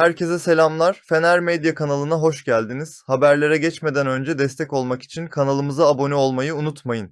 Herkese selamlar. Fener Medya kanalına hoş geldiniz. Haberlere geçmeden önce destek olmak için kanalımıza abone olmayı unutmayın.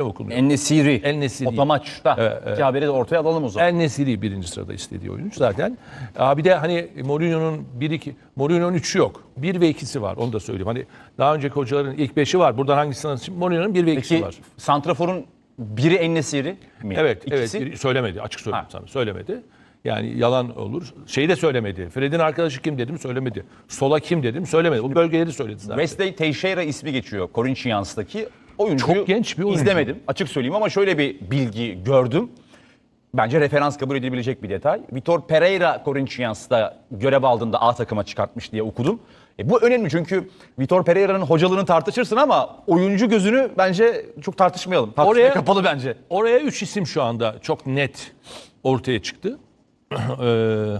okunuyor. En-Nesyri. El-Nesiri. Otamaç'ta. Evet, evet. İki haberi de ortaya alalım o zaman. El Nesiri birinci sırada istediği oyuncu zaten. Aa, bir de hani Mourinho'nun 1 2 Mourinho'nun 3'ü yok. 1 ve 2'si var. Onu da söyleyeyim. Hani daha önceki hocaların ilk 5'i var. Buradan hangisini anlatayım? Mourinho'nun 1 ve 2'si Peki var. Santrafor'un biri En-Nesyri mi? Evet, İkisi? evet. Söylemedi. Açık söyleyeyim Ha. sana. Söylemedi. Yani yalan olur. Şeyi de söylemedi. Fred'in arkadaşı kim dedim söylemedi. Sola kim dedim söylemedi. Bu bölgeleri söyledi zaten. Wesley Teixeira ismi geçiyor Corinthians'taki oyuncuyu. Çok genç bir oyuncu. İzlemedim açık söyleyeyim ama şöyle bir bilgi gördüm. Bence referans kabul edilebilecek bir detay. Vitor Pereira Corinthians'ta görev aldığında A takıma çıkartmış diye okudum. E bu önemli çünkü Vitor Pereira'nın hocalığını tartışırsın ama oyuncu gözünü bence çok tartışmayalım. Tartışmaya Oraya- kapalı bence. Oraya 3 isim şu anda çok net ortaya çıktı.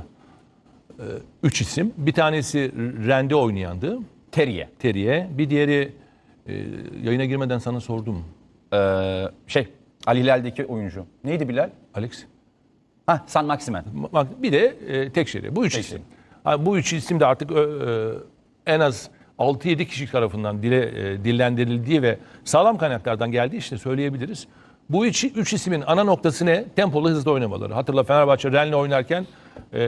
E, üç isim. Bir tanesi Rende oynayandı. Terrier. Teriye. Bir diğeri e, yayına girmeden sana sordum. Ee, şey Ali Hilal'deki oyuncu. Neydi Bilal? Alex. Ha San Maximen. Bak bir de e, Tekşehir'e. Bu üç isim. Ha, bu üç isim de artık e, en az 6-7 kişi tarafından dile e, dillendirildiği ve sağlam kaynaklardan geldiği işte söyleyebiliriz. Bu üç, üç ismin ana noktası ne? Tempolu hızlı oynamaları. Hatırla Fenerbahçe Rennes oynarken e,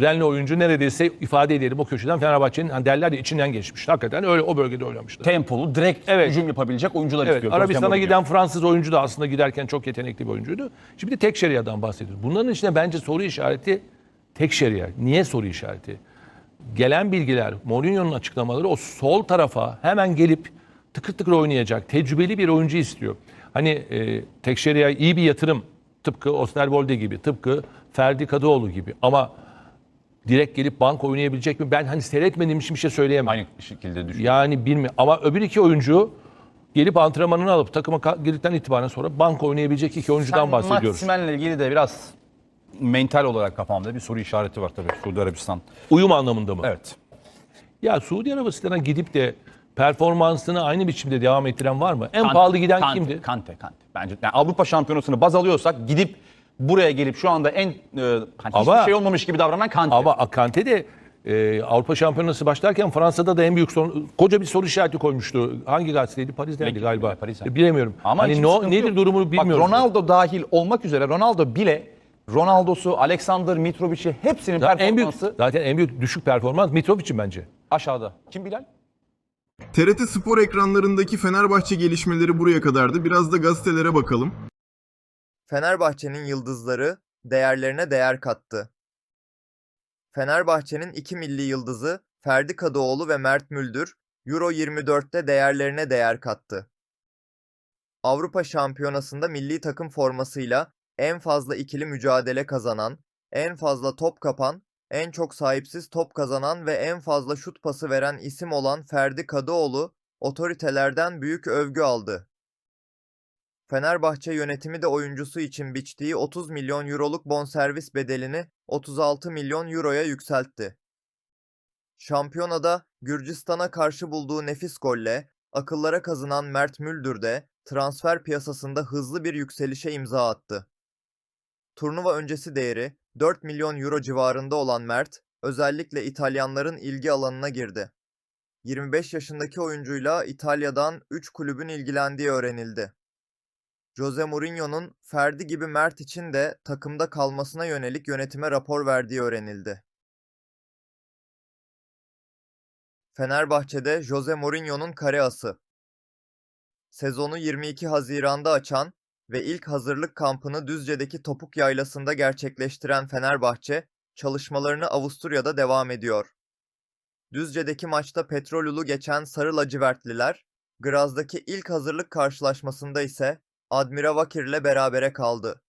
Rennes oyuncu neredeyse ifade edelim o köşeden Fenerbahçe'nin hani derler ya içinden geçmiş. Hakikaten öyle o bölgede oynamışlar. Tempolu direkt Evet. hücum yapabilecek oyuncular Evet, istiyor. Arabistan'a giden Fransız oyuncu da aslında giderken çok yetenekli bir oyuncuydu. Şimdi de tek şeriyadan bahsediyoruz. Bunların içinde bence soru işareti tek şeriya. Niye soru işareti? Gelen bilgiler, Mourinho'nun açıklamaları o sol tarafa hemen gelip tıkır tıkır oynayacak, tecrübeli bir oyuncu istiyor. Hani e, tek şeriya iyi bir yatırım. Tıpkı Osterwolde gibi, tıpkı Ferdi Kadıoğlu gibi. Ama direkt gelip bank oynayabilecek mi? Ben hani seyretmediğim için bir şey söyleyemem. Aynı şekilde düşün. Yani bilmiyorum ama öbür iki oyuncu gelip antrenmanını alıp takıma girdikten itibaren sonra banka oynayabilecek iki oyuncudan Sen bahsediyoruz. Maximen'le ilgili de biraz mental olarak kafamda bir soru işareti var tabii Suudi Arabistan. Uyum anlamında mı? Evet. Ya Suudi Arabistan'a gidip de performansını aynı biçimde devam ettiren var mı? En Kante- pahalı giden Kante, kimdi? Kante, Kante. Bence yani Avrupa Şampiyonası'nı baz alıyorsak gidip buraya gelip şu anda en e, hani Ama- hiçbir şey olmamış gibi davranan Kante. Ama Akante de e, Avrupa Şampiyonası başlarken Fransa'da da en büyük sorun, koca bir soru işareti koymuştu. Hangi gazeteydi? Paris'teydi Peki, galiba. Paris'ten. E, Bilemiyorum. Ama hani no, nedir yok. durumu bilmiyoruz. Bak Ronaldo dahil olmak üzere Ronaldo bile Ronaldo'su, Alexander Mitrovic'i hepsinin Zaten en büyük, performansı zaten en büyük düşük performans Mitrovic'in bence. aşağıda. Kim Bilal? TRT Spor ekranlarındaki Fenerbahçe gelişmeleri buraya kadardı. Biraz da gazetelere bakalım. Fenerbahçe'nin yıldızları değerlerine değer kattı. Fenerbahçe'nin iki milli yıldızı Ferdi Kadıoğlu ve Mert Müldür Euro 24'te değerlerine değer kattı. Avrupa Şampiyonası'nda milli takım formasıyla en fazla ikili mücadele kazanan, en fazla top kapan, en çok sahipsiz top kazanan ve en fazla şut pası veren isim olan Ferdi Kadıoğlu otoritelerden büyük övgü aldı. Fenerbahçe yönetimi de oyuncusu için biçtiği 30 milyon euroluk bonservis bedelini 36 milyon euroya yükseltti. Şampiyonada Gürcistan'a karşı bulduğu nefis golle akıllara kazınan Mert Müldür de transfer piyasasında hızlı bir yükselişe imza attı. Turnuva öncesi değeri 4 milyon euro civarında olan Mert, özellikle İtalyanların ilgi alanına girdi. 25 yaşındaki oyuncuyla İtalya'dan 3 kulübün ilgilendiği öğrenildi. Jose Mourinho'nun Ferdi gibi Mert için de takımda kalmasına yönelik yönetime rapor verdiği öğrenildi. Fenerbahçe'de Jose Mourinho'nun kare ası. Sezonu 22 Haziran'da açan ve ilk hazırlık kampını Düzce'deki Topuk Yaylası'nda gerçekleştiren Fenerbahçe, çalışmalarını Avusturya'da devam ediyor. Düzce'deki maçta Petrolül'ü geçen Sarı Lacivertliler, Graz'daki ilk hazırlık karşılaşmasında ise Admira Vakir'le berabere kaldı.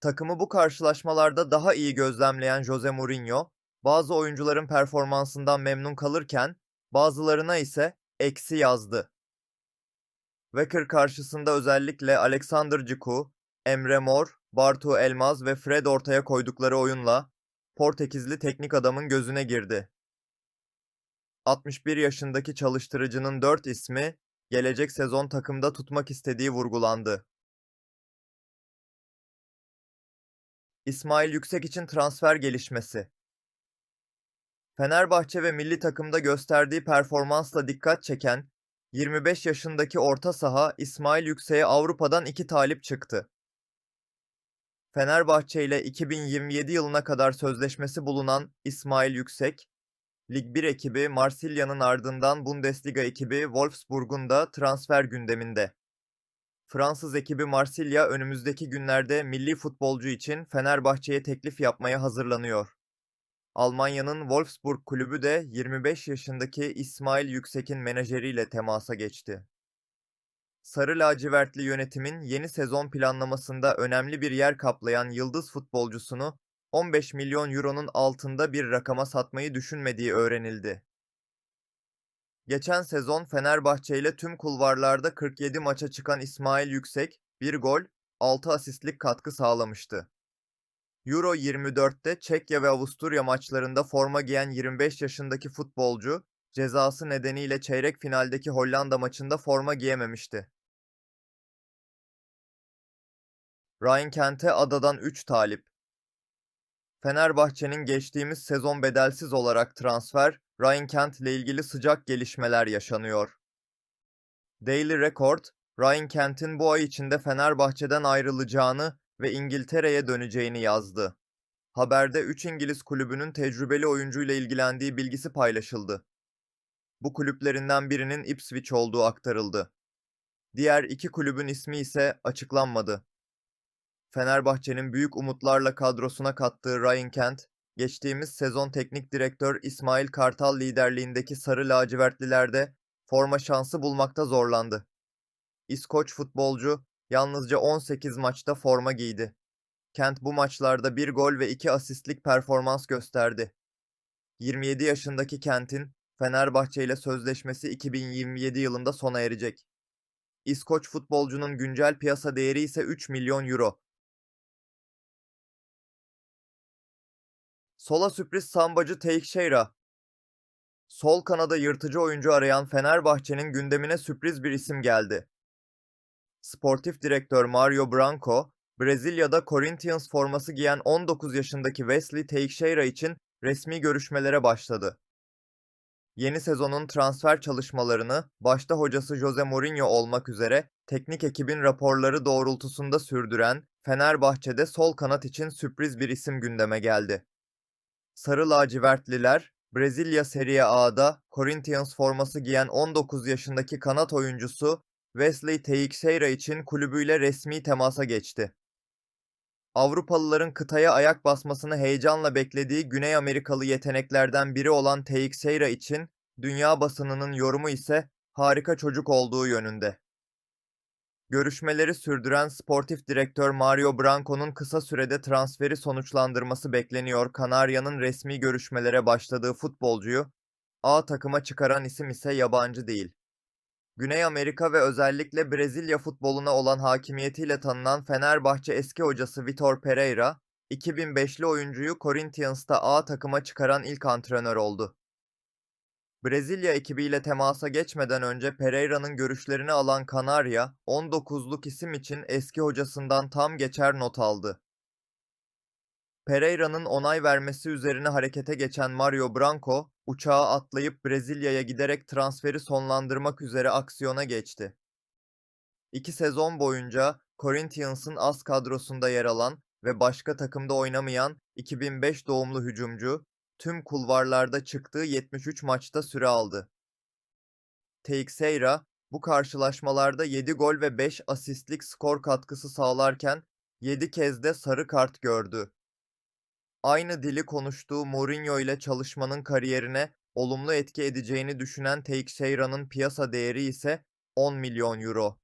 Takımı bu karşılaşmalarda daha iyi gözlemleyen Jose Mourinho, bazı oyuncuların performansından memnun kalırken bazılarına ise eksi yazdı. Wacker karşısında özellikle Alexander Ciku, Emre Mor, Bartu Elmaz ve Fred ortaya koydukları oyunla Portekizli teknik adamın gözüne girdi. 61 yaşındaki çalıştırıcının 4 ismi gelecek sezon takımda tutmak istediği vurgulandı. İsmail Yüksek için transfer gelişmesi. Fenerbahçe ve milli takımda gösterdiği performansla dikkat çeken 25 yaşındaki orta saha İsmail Yüksek'e Avrupa'dan iki talip çıktı. Fenerbahçe ile 2027 yılına kadar sözleşmesi bulunan İsmail Yüksek, Lig 1 ekibi Marsilya'nın ardından Bundesliga ekibi Wolfsburg'un da transfer gündeminde. Fransız ekibi Marsilya önümüzdeki günlerde milli futbolcu için Fenerbahçe'ye teklif yapmaya hazırlanıyor. Almanya'nın Wolfsburg kulübü de 25 yaşındaki İsmail Yüksek'in menajeriyle temasa geçti. Sarı lacivertli yönetimin yeni sezon planlamasında önemli bir yer kaplayan yıldız futbolcusunu 15 milyon euronun altında bir rakama satmayı düşünmediği öğrenildi. Geçen sezon Fenerbahçe ile tüm kulvarlarda 47 maça çıkan İsmail Yüksek, 1 gol, 6 asistlik katkı sağlamıştı. Euro 24'te Çekya ve Avusturya maçlarında forma giyen 25 yaşındaki futbolcu, cezası nedeniyle çeyrek finaldeki Hollanda maçında forma giyememişti. Ryan Kent'e adadan 3 talip. Fenerbahçe'nin geçtiğimiz sezon bedelsiz olarak transfer, Ryan Kent ile ilgili sıcak gelişmeler yaşanıyor. Daily Record, Ryan Kent'in bu ay içinde Fenerbahçe'den ayrılacağını ve İngiltere'ye döneceğini yazdı. Haberde 3 İngiliz kulübünün tecrübeli oyuncuyla ilgilendiği bilgisi paylaşıldı. Bu kulüplerinden birinin Ipswich olduğu aktarıldı. Diğer iki kulübün ismi ise açıklanmadı. Fenerbahçe'nin büyük umutlarla kadrosuna kattığı Ryan Kent, geçtiğimiz sezon teknik direktör İsmail Kartal liderliğindeki Sarı Lacivertlilerde forma şansı bulmakta zorlandı. İskoç futbolcu yalnızca 18 maçta forma giydi. Kent bu maçlarda bir gol ve iki asistlik performans gösterdi. 27 yaşındaki Kent'in Fenerbahçe ile sözleşmesi 2027 yılında sona erecek. İskoç futbolcunun güncel piyasa değeri ise 3 milyon euro. Sola sürpriz sambacı Teixeira. Sol kanada yırtıcı oyuncu arayan Fenerbahçe'nin gündemine sürpriz bir isim geldi. Sportif direktör Mario Branco, Brezilya'da Corinthians forması giyen 19 yaşındaki Wesley Teixeira için resmi görüşmelere başladı. Yeni sezonun transfer çalışmalarını başta hocası Jose Mourinho olmak üzere teknik ekibin raporları doğrultusunda sürdüren Fenerbahçe'de sol kanat için sürpriz bir isim gündeme geldi. Sarı lacivertliler, Brezilya Serie A'da Corinthians forması giyen 19 yaşındaki kanat oyuncusu Wesley Teixeira için kulübüyle resmi temasa geçti. Avrupalıların kıtaya ayak basmasını heyecanla beklediği Güney Amerikalı yeteneklerden biri olan Teixeira için dünya basınının yorumu ise harika çocuk olduğu yönünde. Görüşmeleri sürdüren sportif direktör Mario Branco'nun kısa sürede transferi sonuçlandırması bekleniyor. Kanarya'nın resmi görüşmelere başladığı futbolcuyu A takıma çıkaran isim ise yabancı değil. Güney Amerika ve özellikle Brezilya futboluna olan hakimiyetiyle tanınan Fenerbahçe eski hocası Vitor Pereira, 2005'li oyuncuyu Corinthians'ta A takıma çıkaran ilk antrenör oldu. Brezilya ekibiyle temasa geçmeden önce Pereira'nın görüşlerini alan Kanarya, 19'luk isim için eski hocasından tam geçer not aldı. Pereira'nın onay vermesi üzerine harekete geçen Mario Branco, uçağa atlayıp Brezilya'ya giderek transferi sonlandırmak üzere aksiyona geçti. İki sezon boyunca Corinthians'ın az kadrosunda yer alan ve başka takımda oynamayan 2005 doğumlu hücumcu, tüm kulvarlarda çıktığı 73 maçta süre aldı. Teixeira, bu karşılaşmalarda 7 gol ve 5 asistlik skor katkısı sağlarken 7 kez de sarı kart gördü. Aynı dili konuştuğu Mourinho ile çalışmanın kariyerine olumlu etki edeceğini düşünen Teixeira'nın piyasa değeri ise 10 milyon euro.